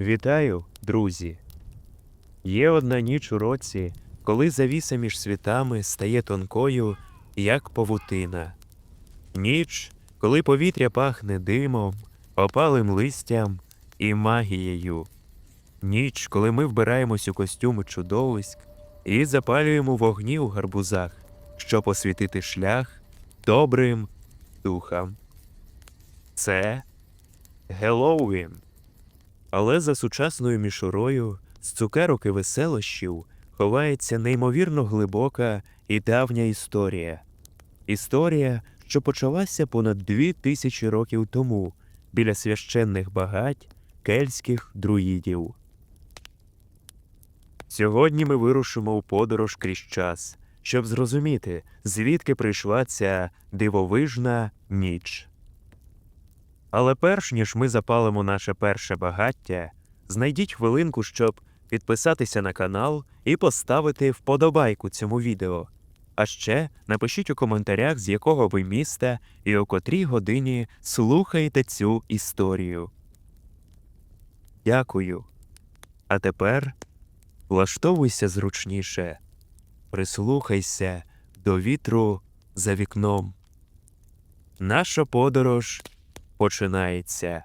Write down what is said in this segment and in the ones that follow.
Вітаю, друзі! Є одна ніч у році, коли завіса між світами стає тонкою, як павутина. Ніч, коли повітря пахне димом, опалим листям і магією. Ніч, коли ми вбираємось у костюми чудовиськ і запалюємо вогні у гарбузах, щоб освітити шлях добрим духам. Це Геловін. Але за сучасною мішурою з цукерок і веселощів ховається неймовірно глибока і давня історія. Історія, що почалася понад дві тисячі років тому біля священних багать кельтських друїдів. Сьогодні ми вирушимо у подорож крізь час, щоб зрозуміти, звідки прийшла ця дивовижна ніч. Але перш ніж ми запалимо наше перше багаття, знайдіть хвилинку, щоб підписатися на канал і поставити вподобайку цьому відео. А ще напишіть у коментарях, з якого ви міста і о котрій годині слухаєте цю історію. Дякую. А тепер влаштовуйся зручніше, прислухайся до вітру за вікном. Наша подорож починається.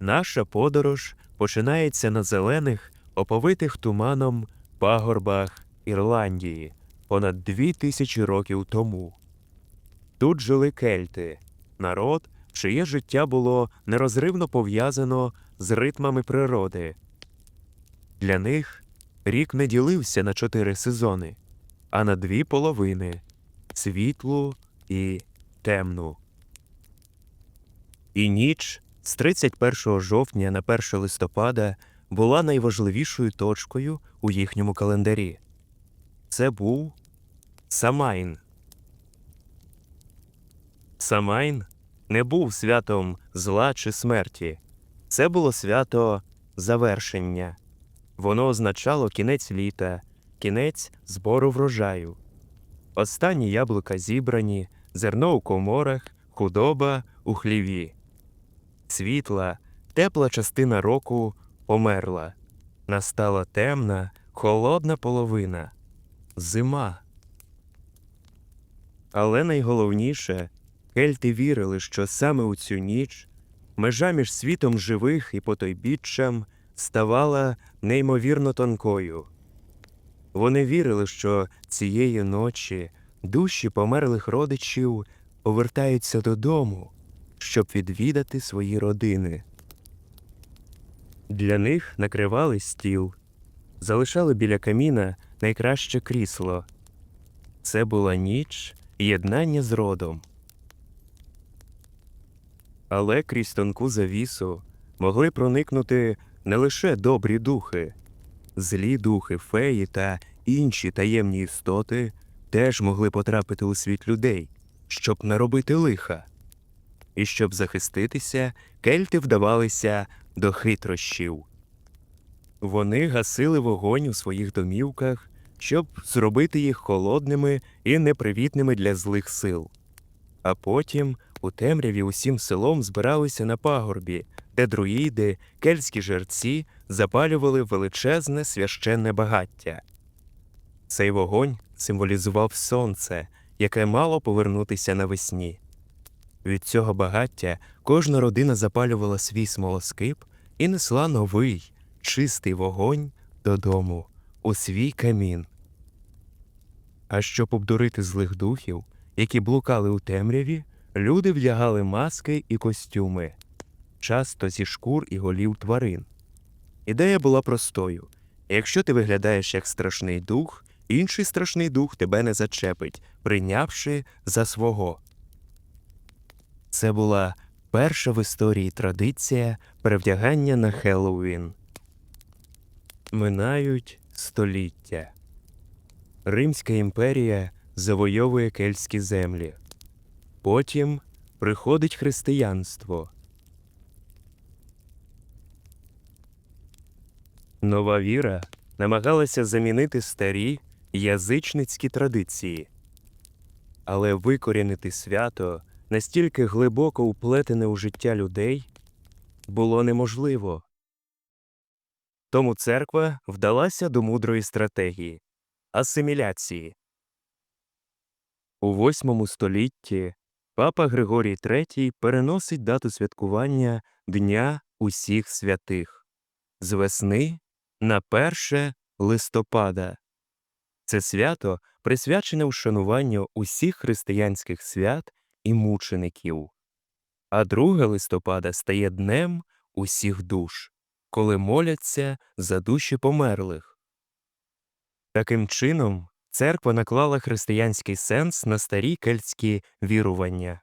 Наша подорож починається на зелених, оповитих туманом пагорбах Ірландії понад дві тисячі років тому. Тут жили кельти, народ, чиє життя було нерозривно пов'язано з ритмами природи. Для них рік не ділився на чотири сезони, а на дві половини світлу і темну. І ніч з 31 жовтня на 1 листопада була найважливішою точкою у їхньому календарі. Це був Самайн. Самайн не був святом зла чи смерті. Це було свято завершення. Воно означало кінець літа, кінець збору врожаю. Останні яблука зібрані, зерно у коморах, худоба у хліві. Світла, тепла частина року померла. Настала темна, холодна половина зима. Але найголовніше, кельти вірили, що саме у цю ніч межа між світом живих і потойбіччям ставала неймовірно тонкою. Вони вірили, що цієї ночі душі померлих родичів повертаються додому, щоб відвідати свої родини. Для них накривали стіл, залишали біля каміна найкраще крісло. Це була ніч єднання з родом. Але крізь тонку завісу могли проникнути не лише добрі духи, злі духи, феї та інші таємні істоти теж могли потрапити у світ людей, щоб наробити лиха. І щоб захиститися, кельти вдавалися до хитрощів. Вони гасили вогонь у своїх домівках, щоб зробити їх холодними і непривітними для злих сил. А потім у темряві усім селом збиралися на пагорбі, де друїди, кельтські жерці запалювали величезне священне багаття. Цей вогонь символізував сонце, яке мало повернутися навесні. Від цього багаття кожна родина запалювала свій смолоскип і несла новий, чистий вогонь додому, у свій камін. А щоб обдурити злих духів, які блукали у темряві, люди вдягали маски і костюми, часто зі шкур і голів тварин. Ідея була простою якщо ти виглядаєш як страшний дух, інший страшний дух тебе не зачепить, прийнявши за свого. Це була перша в історії традиція перевдягання на Хеллоуін. Минають століття. Римська імперія завойовує кельтські землі. Потім приходить християнство. Нова віра намагалася замінити старі язичницькі традиції. Але викорінити свято настільки глибоко уплетене у життя людей було неможливо. Тому церква вдалася до мудрої стратегії асиміляції. У восьмому столітті папа Григорій III переносить дату святкування Дня усіх святих з весни на 1 листопада. Це свято присвячене вшануванню усіх християнських свят і мучеників. А 2 листопада стає днем усіх душ, коли моляться за душі померлих. Таким чином, церква наклала християнський сенс на старі кельтські вірування.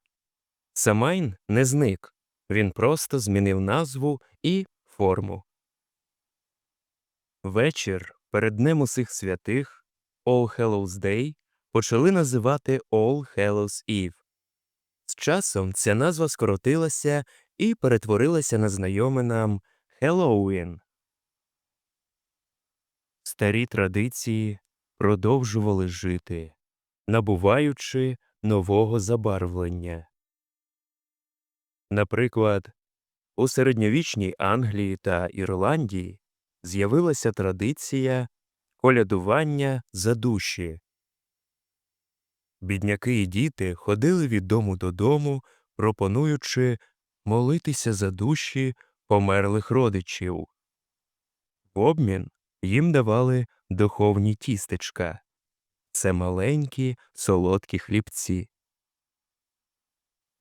Самайн не зник, він просто змінив назву і форму. Вечір перед Днем усіх святих All Hallows Day почали називати All Hallows Eve. З часом ця назва скоротилася і перетворилася на знайоме нам Хеллоуін. Старі традиції продовжували жити, набуваючи нового забарвлення. Наприклад, у середньовічній Англії та Ірландії з'явилася традиція колядування за душі. Бідняки і діти ходили від дому додому, пропонуючи молитися за душі померлих родичів. В обмін їм давали духовні тістечка це маленькі солодкі хлібці.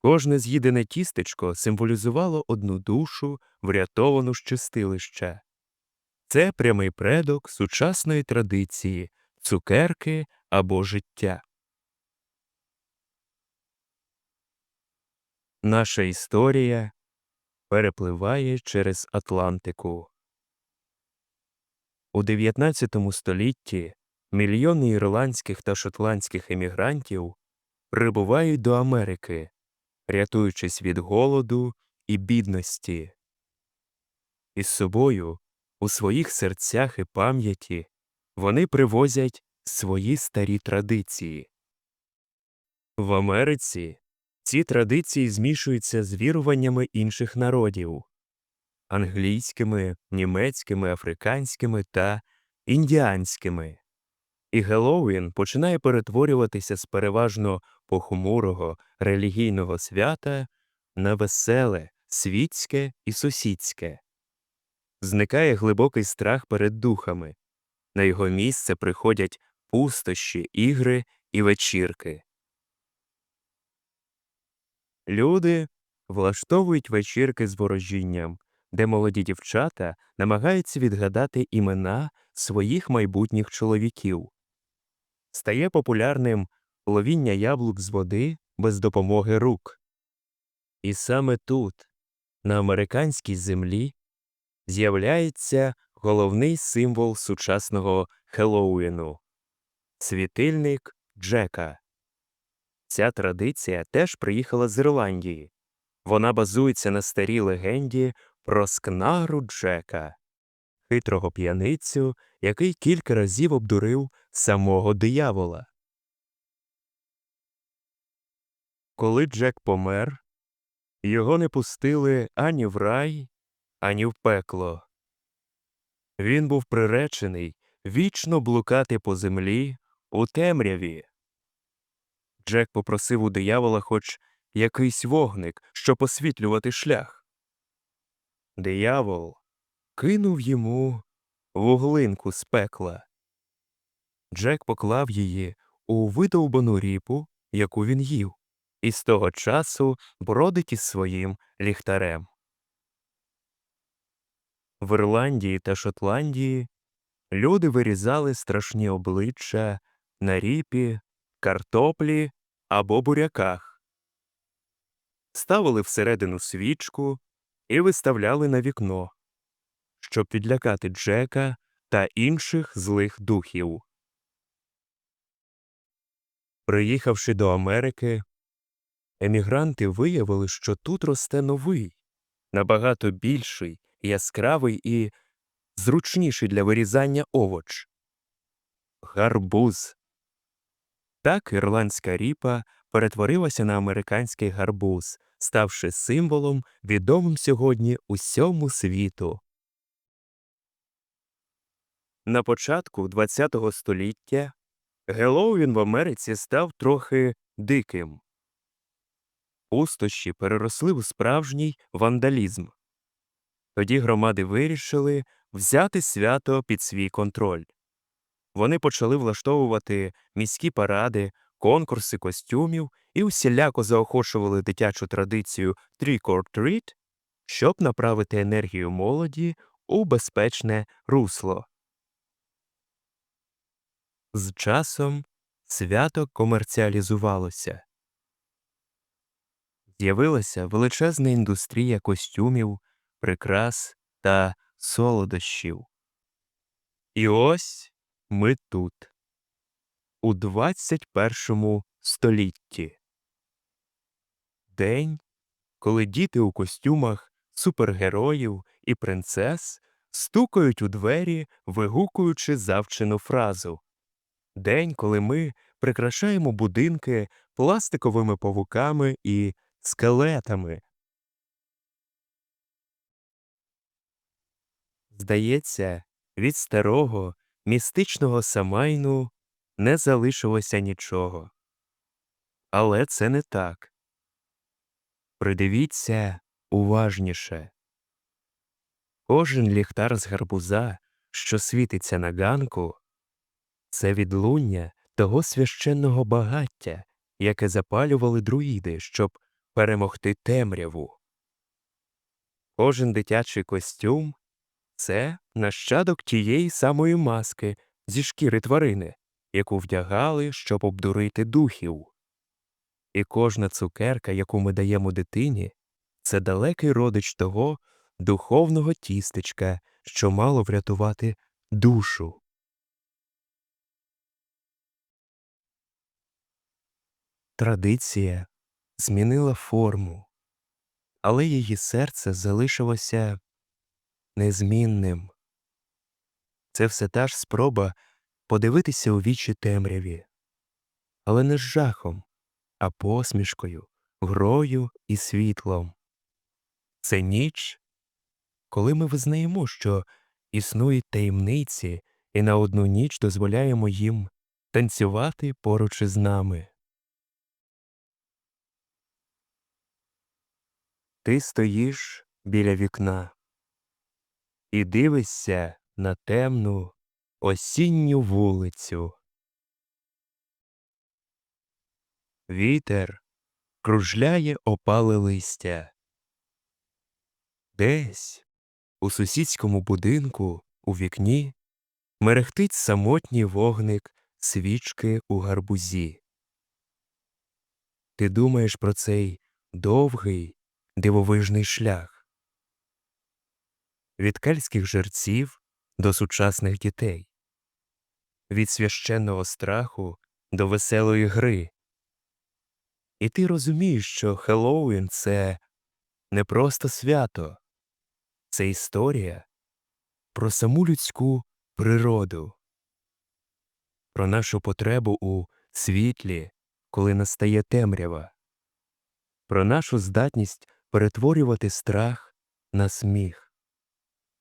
Кожне з'їдене тістечко символізувало одну душу, врятовану з чистилища. Це прямий предок сучасної традиції цукерки або життя. Наша історія перепливає через Атлантику. У 19 столітті мільйони ірландських та шотландських емігрантів прибувають до Америки, рятуючись від голоду і бідності. Із собою у своїх серцях і пам'яті вони привозять свої старі традиції. В Америці ці традиції змішуються з віруваннями інших народів англійськими, німецькими, африканськими та індіанськими. І Геловін починає перетворюватися з переважно похмурого релігійного свята на веселе, світське і сусідське. Зникає глибокий страх перед духами. На його місце приходять пустощі, ігри і вечірки. Люди влаштовують вечірки з ворожінням, де молоді дівчата намагаються відгадати імена своїх майбутніх чоловіків. Стає популярним ловіння яблук з води без допомоги рук. І саме тут, на американській землі, з'являється головний символ сучасного Хеллоуіну – світильник Джека. Ця традиція теж приїхала з Ірландії. Вона базується на старій легенді про скнару Джека, хитрого п'яницю, який кілька разів обдурив самого диявола. Коли Джек помер, його не пустили ані в рай, ані в пекло. Він був приречений вічно блукати по землі у темряві. Джек попросив у диявола хоч якийсь вогник, щоб освітлювати шлях. Диявол кинув йому вуглинку з пекла. Джек поклав її у видовбану ріпу, яку він їв, і з того часу бродить із своїм ліхтарем. В Ірландії та Шотландії люди вирізали страшні обличчя на ріпі, картоплі або буряках, ставили всередину свічку і виставляли на вікно, щоб підлякати Джека та інших злих духів. Приїхавши до Америки, емігранти виявили, що тут росте новий, набагато більший, яскравий і зручніший для вирізання овоч. гарбуз. Так ірландська ріпа перетворилася на американський гарбуз, ставши символом, відомим сьогодні усьому світу. На початку ХХ століття Геловін в Америці став трохи диким. Пустощі переросли в справжній вандалізм. Тоді громади вирішили взяти свято під свій контроль. Вони почали влаштовувати міські паради, конкурси костюмів і усіляко заохочували дитячу традицію «trick or treat», щоб направити енергію молоді у безпечне русло. З часом свято комерціалізувалося. З'явилася величезна індустрія костюмів, прикрас та солодощів. І ось ми тут, у 21 столітті. День, коли діти у костюмах супергероїв і принцес стукають у двері, вигукуючи завчену фразу. День, коли ми прикрашаємо будинки пластиковими павуками і скелетами. Здається, від старого містичного самайну не залишилося нічого. Але це не так. Придивіться уважніше. Кожен ліхтар з гарбуза, що світиться на ганку, це відлуння того священного багаття, яке запалювали друїди, щоб перемогти темряву. Кожен дитячий костюм це нащадок тієї самої маски зі шкіри тварини, яку вдягали, щоб обдурити духів. І кожна цукерка, яку ми даємо дитині, це далекий родич того духовного тістечка, що мало врятувати душу. Традиція змінила форму, але її серце залишилося незмінним. Це все та ж спроба подивитися у вічі темряві, але не з жахом, а посмішкою, грою і світлом. Це ніч, коли ми визнаємо, що існують таємниці, і на одну ніч дозволяємо їм танцювати поруч із нами. Ти стоїш біля вікна і дивишся на темну осінню вулицю. Вітер кружляє опале листя. Десь у сусідському будинку у вікні мерехтить самотній вогник свічки у гарбузі. Ти думаєш про цей довгий дивовижний шлях від кельтських жерців до сучасних дітей, від священного страху до веселої гри. І ти розумієш, що Хеллоуін – це не просто свято, це історія про саму людську природу, про нашу потребу у світлі, коли настає темрява, про нашу здатність перетворювати страх на сміх,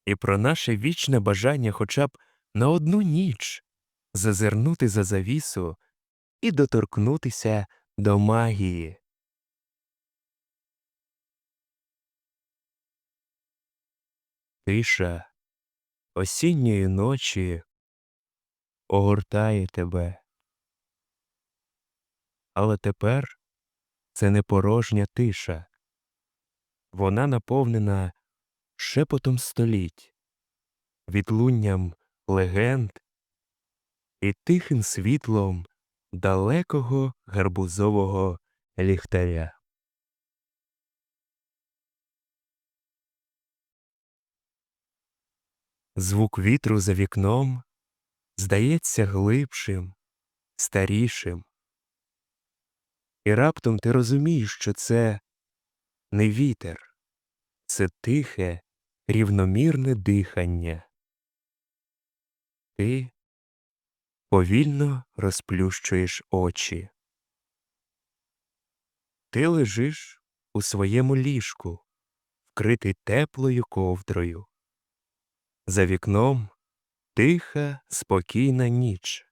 і про наше вічне бажання хоча б на одну ніч зазирнути за завісу і доторкнутися до магії. Тиша осінньої ночі огортає тебе. Але тепер це не порожня тиша. Вона наповнена шепотом століть, відлунням легенд і тихим світлом далекого гарбузового ліхтаря. Звук вітру за вікном здається глибшим, старішим. І раптом ти розумієш, що це не вітер, це тихе, рівномірне дихання. Ти повільно розплющуєш очі. Ти лежиш у своєму ліжку, вкритий теплою ковдрою. За вікном тиха, спокійна ніч.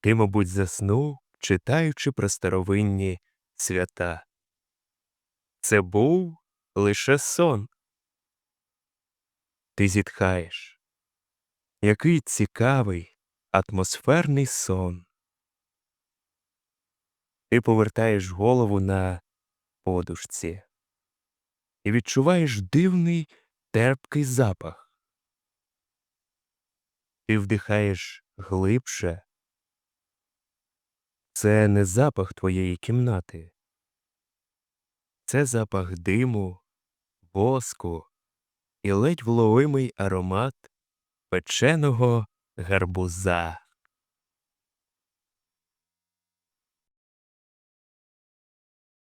Ти, мабуть, заснув, читаючи про старовинні свята. Це був лише сон. Ти зітхаєш. Який цікавий, атмосферний сон. Ти повертаєш голову на подушці і відчуваєш дивний терпкий запах. Ти вдихаєш глибше. Це не запах твоєї кімнати. Це запах диму, воску і ледь вловимий аромат печеного гарбуза.